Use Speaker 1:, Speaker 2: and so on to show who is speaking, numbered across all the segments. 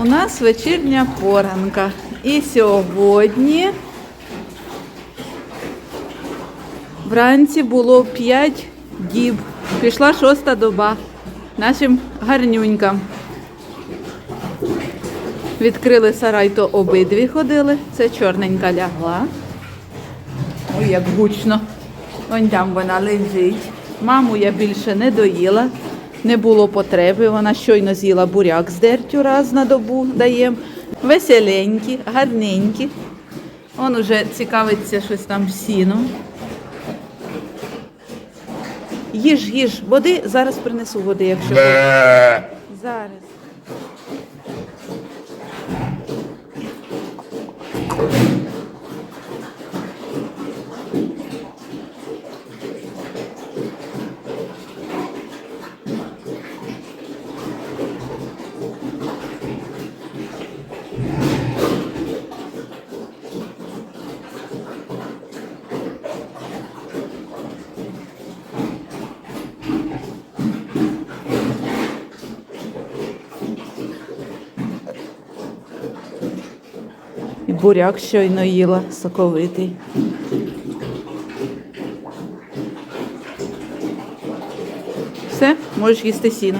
Speaker 1: У нас вечірня поранка. І сьогодні вранці було 5 діб. Пішла шоста доба нашим гарнюнькам. Відкрили сарай, то обидві ходили. Це чорненька лягла. Ой, як гучно. Вон там вона лежить. Маму я більше не доїла, не було потреби. Вона щойно з'їла буряк з дертю раз на добу даємо. Веселенькі, гарненькі. Он уже цікавиться щось там сіном. Їж, їж, води, зараз принесу води, якщо хочеш. Зараз. І буряк щойно їла, соковитий. Все, можеш їсти сіно.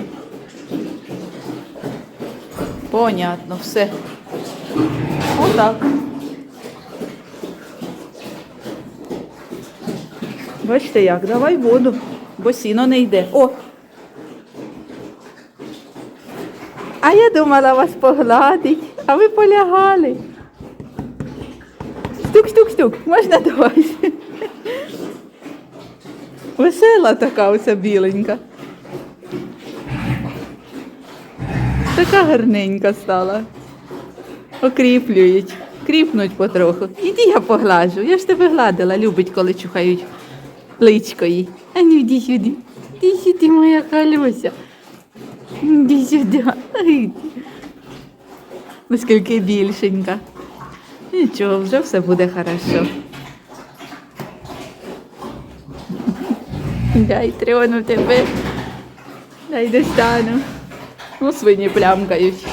Speaker 1: Понятно, все. Отак. Бачите як, давай воду, бо сіно не йде. О! А я думала вас погладить, а ви полягали. Стук-стук-стук, можна до вас? Весела така оця біленька. Така гарненька стала. Окріплюють, кріпнуть потроху. Іди я поглажу. Я ж тебе гладила, любить, коли чухають личко їй. А ну йди сюди. Іди сюди, моя халюся. Іди сюди. Наскільки більшенька. Нічого, вже все буде хорошо. Дай трону тебе. Дай достану. Ну, свині плямкають.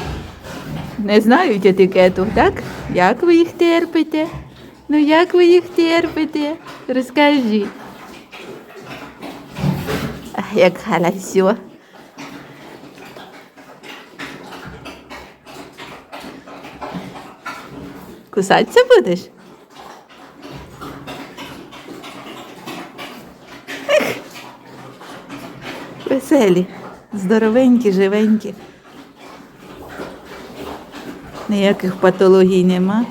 Speaker 1: Не знають етикету, так? Як ви їх терпите? Ну як ви їх терпите? Розкажи. Ах, Як хорошо. Кусатися будеш? Ех. Веселі, здоровенькі, живенькі. Ніяких патологій нема.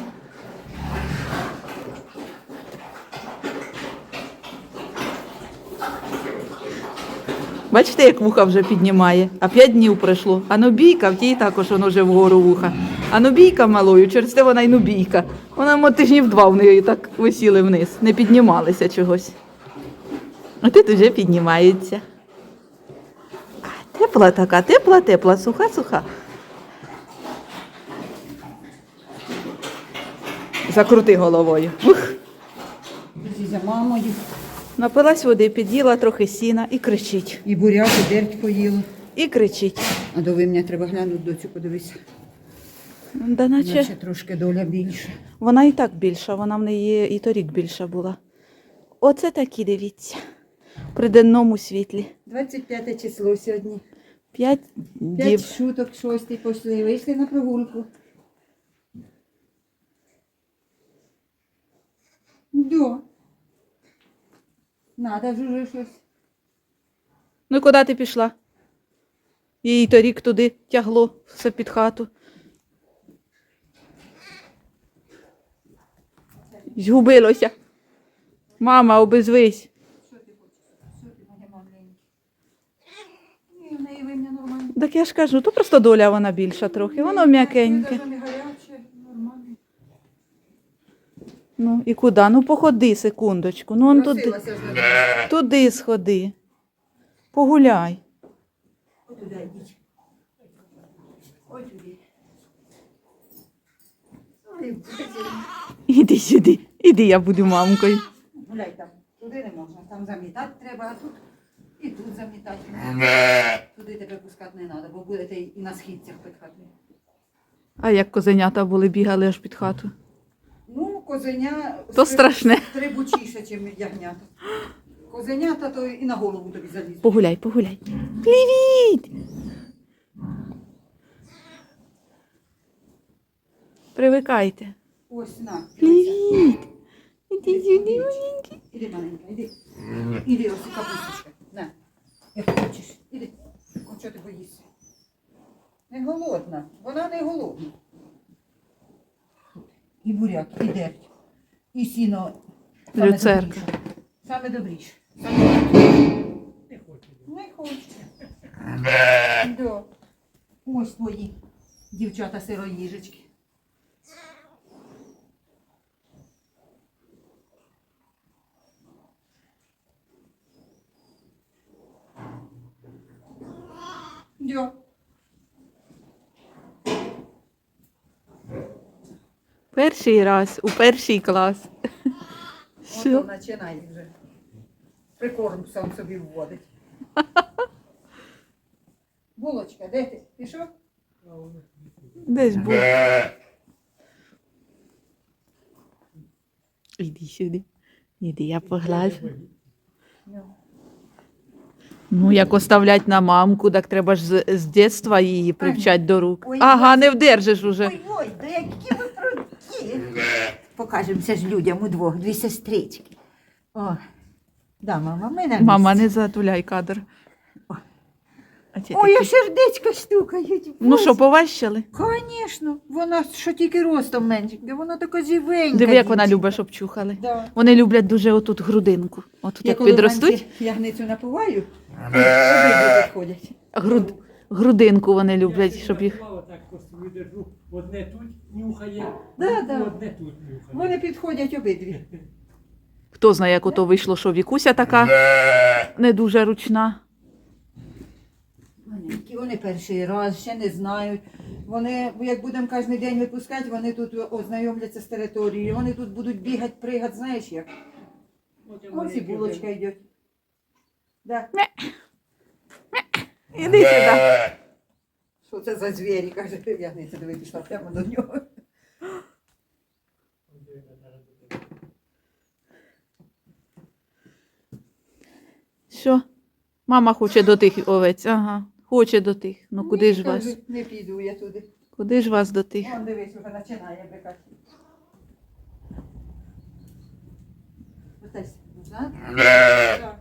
Speaker 1: Бачите, як вуха вже піднімає, а п'ять днів пройшло. А нобійка в тій також воно вже вгору вуха. А нобійка малою, через те вона й нобійка. Вона мо тижнів два в неї так висіли вниз, не піднімалися чогось. А тут вже піднімаються. А, Тепла така, тепла, тепла, суха, суха. Закрути головою. Ух.
Speaker 2: За мамою.
Speaker 1: Напилась води, під'їла трохи сіна і кричить.
Speaker 2: І буряк, і дерть поїла.
Speaker 1: І кричить.
Speaker 2: А до ви треба глянути доцю, подивися.
Speaker 1: Да наче
Speaker 2: Наче трошки доля більша.
Speaker 1: вона і так більша, вона в неї і торік більша була. Оце такі, дивіться. При денному світлі.
Speaker 2: 25 число сьогодні.
Speaker 1: П'ять діб.
Speaker 2: П'ять шуток, шостий пішли, вийшли на прогулку. До. Надо ж уже щось.
Speaker 1: Ну і куди ти пішла? Її торік туди тягло все під хату. Згубилося. Мама, обезвись.
Speaker 2: Що ти моя маленька? Ні, в неї вим'я нормально.
Speaker 1: Так я ж кажу, то просто доля вона більша трохи, воно м'якеньке.
Speaker 2: Даже не гаряче, нормально.
Speaker 1: Ну і куди? Ну походи секундочку. Ну он туди.
Speaker 2: Просилася ж на
Speaker 1: Туди сходи. Погуляй.
Speaker 2: Отуди йдіть. Ой, туди. Ой,
Speaker 1: Іди сюди. Іди, я буду мамкою.
Speaker 2: Гуляй там. Туди не можна. Там замітати треба, а тут і тут замітати. Туди тебе пускати не треба, бо будете і на східцях пихати.
Speaker 1: А як козенята були, бігали аж під хату.
Speaker 2: Козеня
Speaker 1: То
Speaker 2: стриб-
Speaker 1: страшне.
Speaker 2: стрибучіше, ніж ягнята. Козенята то і на голову тобі залізуть.
Speaker 1: Погуляй, погуляй. Привіт! Привикайте.
Speaker 2: Ось на. дивися.
Speaker 1: Привіт! Іди сюди, маленький.
Speaker 2: Іди, маленька, іди. Іди, ось капусточка. На. Як хочеш. Іди. От що ти боїшся? Не голодна. Вона не голодна. І буряк, і дерть, і сіно. Саме
Speaker 1: Люцерка.
Speaker 2: добріше. Саме добріше. Саме добріше. Не хоче. Да. Ось твої дівчата сироїжечки. Да.
Speaker 1: Перший раз у перший клас. Що?
Speaker 2: починає вже. Прикорм сам собі вводить. Булочка, де ти? Пішов?
Speaker 1: Десь був. Іди сюди. Іди, я поглажу.
Speaker 2: Ну.
Speaker 1: Ну, як оставлять на мамку, так треба ж з, з дитинства її привчать до рук.
Speaker 2: Ой,
Speaker 1: Ага, не вдержиш уже.
Speaker 2: Ой, ой, да які круті. Покажемося ж людям удвох, дві сестрички. О, да, мама, ми на
Speaker 1: Мама, не затуляй кадр. А ті
Speaker 2: Ой, а
Speaker 1: такі-
Speaker 2: сердечко стукають.
Speaker 1: Ну що, поващали?
Speaker 2: Звісно, вона що тільки ростом меншенька, вона така живенька.
Speaker 1: Диви, як вона
Speaker 2: дівчинка.
Speaker 1: любить, щоб чухали.
Speaker 2: Да.
Speaker 1: Вони люблять дуже отут грудинку. Отут
Speaker 2: Я
Speaker 1: як
Speaker 2: коли
Speaker 1: підростуть,
Speaker 2: вранці ягницю напуваю, обидві підходять.
Speaker 1: груд, грудинку вони люблять, щоб їх.
Speaker 3: Мало так просто видержу. Одне тут нюхає,
Speaker 2: Да, да.
Speaker 3: одне тут нюхає.
Speaker 2: Вони підходять обидві.
Speaker 1: Хто знає, як ото вийшло, що Вікуся така не дуже ручна.
Speaker 2: Маленькі, вони перший раз, ще не знають. Вони, як будемо кожен день випускати, вони тут ознайомляться з територією. Вони тут будуть бігати, пригати, знаєш як? Ось і булочка йде. Да.
Speaker 1: Іди сюди.
Speaker 2: Що це за звірі? Каже, я не диви, пішла прямо до нього.
Speaker 1: Що? Мама хоче до тих овець. Ага. Хоче до тих. Ну куди
Speaker 2: Ні,
Speaker 1: ж вас?
Speaker 2: Не піду я туди.
Speaker 1: Куди ж вас до тих?
Speaker 2: Вон дивись, вже починає бикати. Ось, так? Так.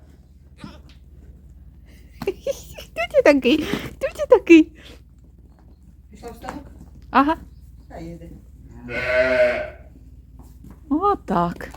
Speaker 1: Хто ти такий? Хто ти такий? Ага.
Speaker 2: Та їде.
Speaker 1: Отак.